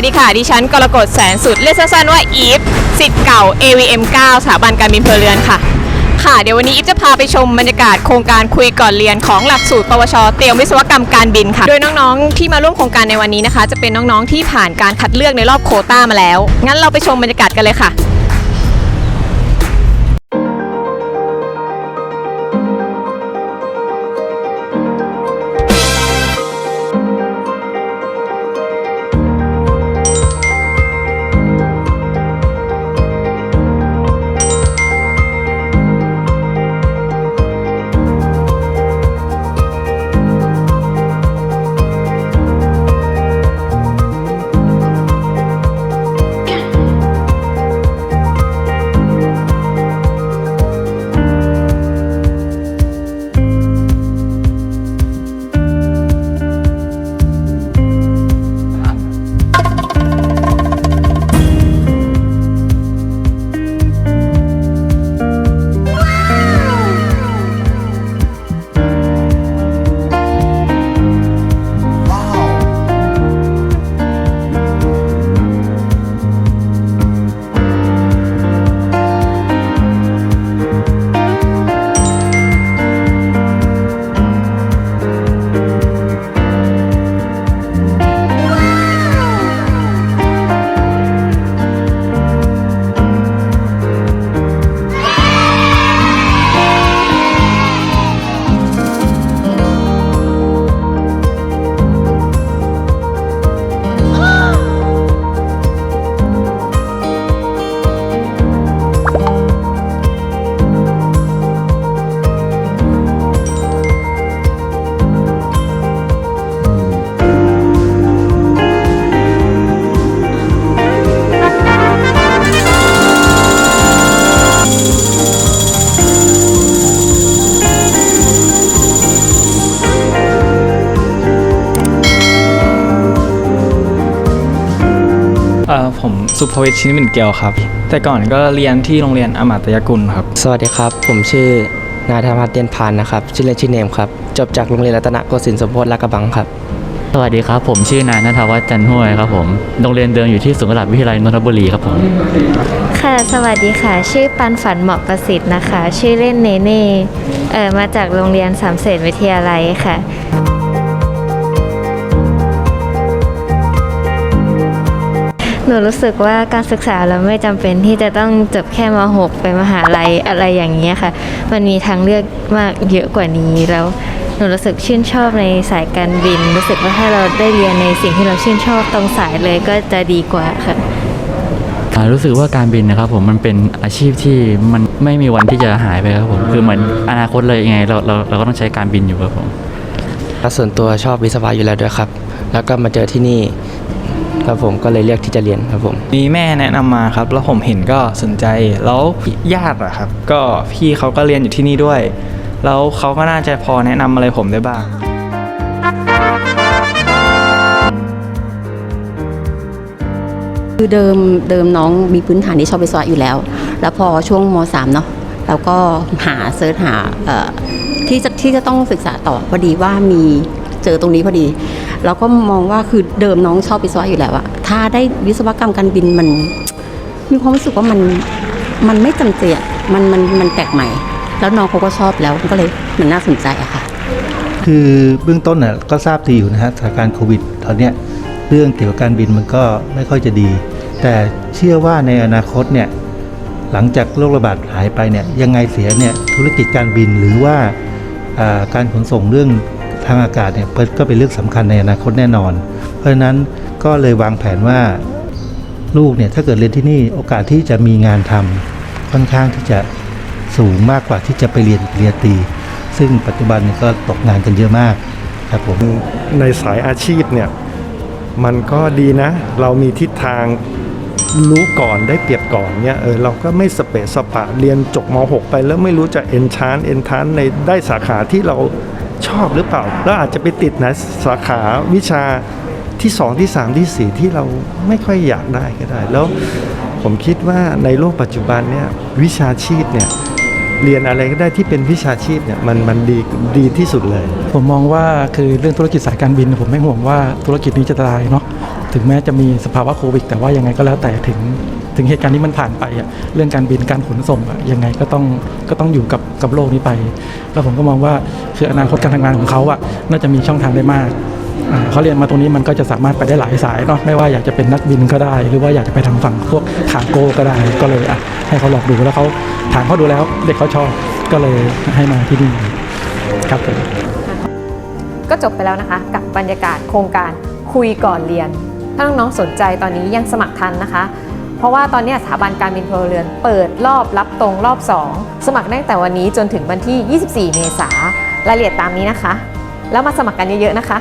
วัสดีค่ะ ดิฉันกรกฎแสนสุด เรียกสั้นๆว่าอีฟสิทธิ์เก่า AVM 9สถาบันการบินพลเรือนค่ะ ค่ะ เดี๋ยววันนี้อีฟจะพาไปชมบรรยากาศโครงการคุยก่อนเรียนของหลักสูตร ปวช เตรียมวิศวกรรมการบินค่ะ โดยน้องๆ ที่มาร่วมโครงการในวันนี้นะคะ จะเป็นน้องๆ ที่ผ่านการคัดเลือกในรอบโควต้ามาแล้ว งั้นเราไปชมบรรยากาศกันเลยค่ะ เอ่อผมสุภวิทย์ชินมินเกลครับ แต่ก่อนก็เรียนที่โรงเรียนอมาตยกุลครับ สวัสดีครับ ผมชื่อนายธรรมพัฒน์เตียนพานนะครับชื่อเล่นชื่อเนมครับ จบจากโรงเรียนรัตนโกสินทร์สมโพธิลาดกระบังครับ สวัสดีครับ ผมชื่อนายนัทวัฒน์จันทร์ห้วยครับผมโรงเรียนเดิมอยู่ที่สุนทรวิทยาลัยนนทบุรีครับผมค่ะ สวัสดีค่ะ ชื่อปันฝันเหมาะประสิทธิ์นะคะ ชื่อเล่นเนเน่เออมาจากโรงเรียนสามเสนวิทยาลัยค่ะ นูรู้สึกว่าการศึกษาเราไม่จำเป็นที่จะต้องจบแค่ม .6 ไปมหาลัยอะไรอย่างนี้ยค่ะ มันมีทางเลือกมากเยอะกว่านี้แล้วหนูรู้สึกชื่นชอบในสายการบิน รู้สึกว่าถ้าเราได้เรียนในสิ่งที่เราชื่นชอบตรงสายเลยก็จะดีกว่าค่ะอ่ารู้สึกว่าการบินนะครับผมมันเป็นอาชีพที่มันไม่มีวันที่จะหายไปครับผมคือเหมือนอนาคตเลยยังไงเราเราเราก็ต้องใช้การบินอยู่ครับผมส่วนตัวชอบวิศวะอยู่แล้วด้วยครับ แล้วก็มาเจอที่นี่ ครับผมก็เลยเลือกที่จะเรียนครับผม มีแม่แนะนำมาครับ แล้วผมเห็นก็สนใจแล้วญาติอะครับ ก็พี่เขาก็เรียนอยู่ที่นี่ด้วย แล้วเขาก็น่าจะพอแนะนำอะไรผมได้บ้าง คือเดิมเดิมน้องมีพื้นฐานที่ชอบวิศวะอยู่แล้ว แล้วพอช่วงม .3 เนาะเราก็หาเซิร์ชหาเอ่อที่จะที่จะต้องศึกษาต่อพอดีว่ามีเจอตรงนี้พอดี เราก็มองว่าคือเดิมน้องชอบวิศวะอยู่แล้วอะถ้าได้วิศวกรรมการบินมัน มีความรู้สึกว่ามันมันไม่จำเจอะมันมันมันแปลกใหม่ แล้วน้องเขาก็ชอบแล้วก็เลยมันน่าสนใจอะค่ะ คือเบื้องต้นน่ะก็ทราบดีอยู่นะฮะสถานการณ์โควิดตอนเนี้ยเรื่องเกี่ยวกับการบินมันก็ไม่ค่อยจะดี แต่เชื่อว่าในอนาคตเนี่ยหลังจากโรคระบาดหายไปเนี่ยยังไงเสียเนี่ยธุรกิจการบินหรือว่าอ่าการขนส่งเรื่อง ทางอากาศเนี่ยก็เป็นเรื่องสำคัญในอนาคตแน่นอน เพราะฉะนั้นก็เลยวางแผนว่าลูกเนี่ยถ้าเกิดเรียนที่นี่โอกาสที่จะมีงานทำค่อนข้างที่จะสูงมากกว่าที่จะไปเรียนปริญญาตรีซึ่งปัจจุบันเนี่ยก็ตกงานกันเยอะมากครับผมในสายอาชีพเนี่ยมันก็ดีนะ เรามีทิศทางรู้ก่อนได้เปรียบก่อนเนี่ยเออเราก็ไม่สเปะสปะเรียนจบม .6 ไปแล้วไม่รู้จะเอนชานเอนทานในได้สาขาที่เรา ชอบหรือเปล่า แล้วอาจจะไปติดนะสาขาวิชาที่2ที่3ที่4ที่เราไม่ค่อยอยากได้ก็ได้ แล้วผมคิดว่าในโลกปัจจุบันเนี่ยวิชาชีพเนี่ยเรียนอะไรก็ได้ที่เป็นวิชาชีพเนี่ยมันมันดีดีที่สุดเลย ผมมองว่าคือเรื่องธุรกิจสายการบิน ผมไม่ห่วงว่าธุรกิจนี้จะตายเนาะถึงแม้จะมีสภาวะโควิด แต่ว่ายังไงก็แล้วแต่ถึง ถึงเหตุการณ์นี้มันผ่านไปอะเรื่องการบินการขนส่งอะยังไงก็ต้องก็ต้องอยู่กับกับโลกนี้ไป แล้วผมก็มองว่าคืออนาคตการทำงานของเขาอะน่าจะมีช่องทางได้มากอ่าเขาเรียนมาตรงนี้มันก็จะสามารถไปได้หลายสายเนาะไม่ว่าอยากจะเป็นนักบินก็ได้ หรือว่าอยากจะไปทางฝั่งพวกคาโก้ก็ได้ก็เลยอะให้เขาลองดูแล้วเขาถามเขาดูแล้วเด็กเขาชอบก็เลยให้มาที่นี่ครับผม ก็จบไปแล้วนะคะ กับบรรยากาศโครงการคุยก่อนเรียน ถ้าน้องๆสนใจตอนนี้ยังสมัครทันนะคะ เพราะว่าตอนนี้สถาบันการบินพลเรือนเปิดรอบรับตรงรอบ 2 สมัครได้ตั้งแต่วันนี้จนถึงวันที่ 24 เมษายนรายละเอียดตามนี้นะคะ แล้วมาสมัครกันเยอะๆนะคะ